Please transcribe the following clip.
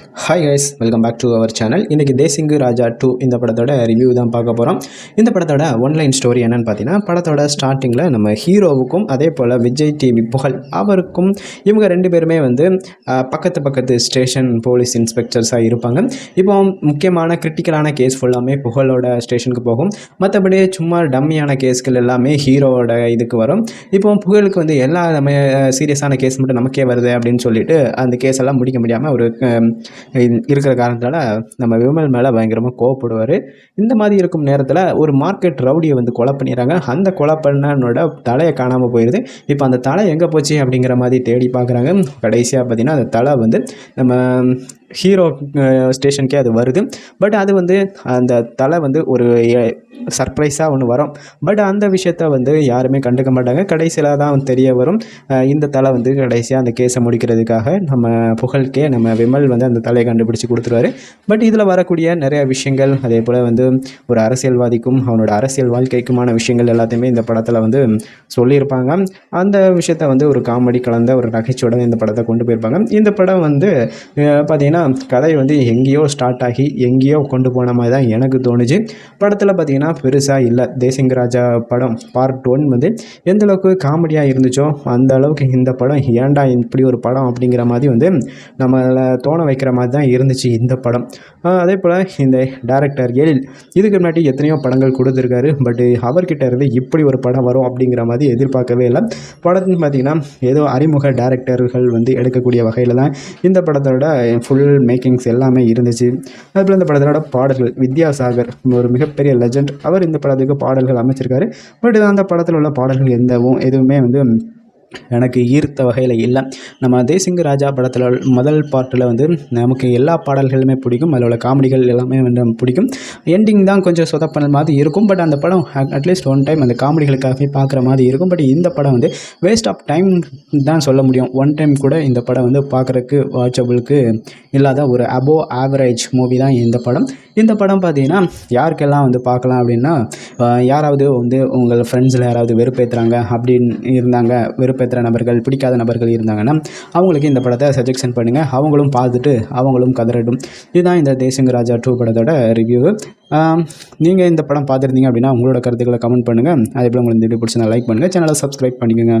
Hi guys welcome back to our channel இன்றைக்கி தேசிங்கு ராஜா two இந்த படத்தோட ரிவ்யூ தான் பார்க்க போகிறோம் இந்த படத்தோட ஒன்லைன் ஸ்டோரி என்னன்னு பார்த்தீங்கன்னா படத்தோட ஸ்டார்டிங்கில் நம்ம ஹீரோவுக்கும் அதே போல் விஜய் டிவி புகழ் அவருக்கும் இவங்க ரெண்டு பேருமே வந்து பக்கத்து பக்கத்து ஸ்டேஷன் போலீஸ் இன்ஸ்பெக்டர்ஸாக இருப்பாங்க. இப்போ முக்கியமான கிரிட்டிக்கலான கேஸ் ஃபுல்லாமே புகழோட ஸ்டேஷனுக்கு போகும். மற்றபடி சும்மா டம்மியான கேஸ்கள் எல்லாமே ஹீரோவோட இதுக்கு வரும். இப்போ புகழுக்கு வந்து எல்லா நம்ம சீரியஸான கேஸ் மட்டும் நமக்கே வருது அப்படின்னு சொல்லிட்டு அந்த கேஸ் எல்லாம் முடிக்க முடியாமல் ஒரு இருக்கிற காரணத்தால் நம்ம விமல் மேலே பயங்கரமாக கோவப்படுவார். இந்த மாதிரி இருக்கும் நேரத்தில் ஒரு மார்க்கெட் ரவுடியை வந்து கொலை பண்ணிடுறாங்க. அந்த கொலை பண்ணனோட தலையை காணாமல் போயிடுது இப்போ அந்த தலை எங்கே போச்சு அப்படிங்கிற மாதிரி தேடி பார்க்குறாங்க. கடைசியாக பார்த்தீங்கன்னா அந்த தலை வந்து நம்ம ஹீரோ ஸ்டேஷனுக்கே அது வருது. பட் அது வந்து அந்த தலை வந்து ஒரு சர்ப்ரைஸாக ஒன்று வரும். பட் அந்த விஷயத்த வந்து யாருமே கண்டுக்க மாட்டாங்க. கடைசியில் தான் தெரிய வரும். இந்த தலை வந்து கடைசியாக அந்த கேஸை முடிக்கிறதுக்காக நம்ம புகழ்க்கே நம்ம விமல் வந்து அந்த தலையை கண்டுபிடிச்சி கொடுத்துருவாரு. பட் இதில் வரக்கூடிய நிறைய விஷயங்கள் அதே போல் வந்து ஒரு அரசியல்வாதிக்கும் அவனோட அரசியல் வாழ்க்கைக்குமான விஷயங்கள் எல்லாத்தையுமே இந்த படத்தில் வந்து சொல்லியிருப்பாங்க. அந்த விஷயத்த வந்து ஒரு காமெடி கலந்த ஒரு நகைச்சுவோட இந்த படத்தை கொண்டு போயிருப்பாங்க. இந்த படம் வந்து பார்த்திங்கன்னா பார்த்தீங்கன்னா கதை வந்து எங்கேயோ ஸ்டார்ட் ஆகி எங்கேயோ கொண்டு போன மாதிரி தான் எனக்கு தோணுச்சு. படத்தில் பார்த்தீங்கன்னா பெருசாக இல்லை. தேசிங்கராஜா படம் பார்ட் ஒன் வந்து எந்த அளவுக்கு காமெடியாக இருந்துச்சோ அந்த அளவுக்கு இந்த படம் ஏன்டா இப்படி ஒரு படம் அப்படிங்கிற மாதிரி வந்து நம்மளை தோண வைக்கிற மாதிரி தான் இருந்துச்சு இந்த படம். அதே போல் இந்த டேரக்டர் எழில் இதுக்கு முன்னாடி எத்தனையோ படங்கள் கொடுத்துருக்காரு. பட் அவர்கிட்ட இருந்து இப்படி ஒரு படம் வரும் அப்படிங்கிற மாதிரி எதிர்பார்க்கவே இல்லை. படத்துன்னு பார்த்தீங்கன்னா ஏதோ அறிமுக டேரக்டர்கள் வந்து எடுக்கக்கூடிய வகையில் தான் இந்த படத்தோட ஃபுல் மேக்கிங்ஸ் எல்லாமே இருந்துச்சு. அதுபோல் இந்த படத்தோட பாடல்கள் வித்யாசாகர் ஒரு மிகப்பெரிய லெஜண்ட் அவர் இந்த படத்துக்கு பாடல்கள் அமைச்சிருக்காரு. பட் அந்த படத்தில் உள்ள பாடல்கள் எந்தவும் எதுவுமே வந்து எனக்கு ஈர்த்த வகையில் இல்லை. நம்ம தேசிங்க ராஜா படத்தில் முதல் பாட்டில் வந்து நமக்கு எல்லா பாடல்களுமே பிடிக்கும். அதில் உள்ள காமெடிகள் எல்லாமே வந்து நமக்கு பிடிக்கும். எண்டிங் தான் கொஞ்சம் சொதப்பன மாதிரி இருக்கும். பட் அந்த படம் அட்லீஸ்ட் ஒன் டைம் அந்த காமெடிகளுக்காகவே பார்க்குற மாதிரி இருக்கும். பட் இந்த படம் வந்து வேஸ்ட் ஆஃப் டைம் தான் சொல்ல முடியும். ஒன் டைம் கூட இந்த படம் வந்து பார்க்குறக்கு வாட்சபிளுக்கு இல்லாத ஒரு அபோவ் ஆவரேஜ் மூவி தான் இந்த படம். இந்த படம் பார்த்தீங்கன்னா யாருக்கெல்லாம் வந்து பார்க்கலாம் அப்படின்னா யாராவது வந்து உங்கள் ஃப்ரெண்ட்ஸில் யாராவது வெறுப்பேற்றுறாங்க அப்படின்னு இருந்தாங்க வெறுப்பு வெறுப்பேற்றுற நபர்கள் பிடிக்காத நபர்கள் இருந்தாங்கன்னா அவங்களுக்கு இந்த படத்தை சஜெக்ஷன் பண்ணுங்கள் அவங்களும் பார்த்துட்டு அவங்களும் கதறட்டும். இதுதான் இந்த தேசங்க ராஜா டூ படத்தோட ரிவ்யூ நீங்கள் இந்த படம் பார்த்துருந்தீங்க அப்படின்னா உங்களோட கருத்துக்களை கமெண்ட் பண்ணுங்கள் அதே போல் உங்களுக்கு இந்த வீடியோ பிடிச்சிருந்தா லைக் பண்ணுங்கள் சேனலை சப்ஸ்கிரைப் பண்ணிக்கோங்க.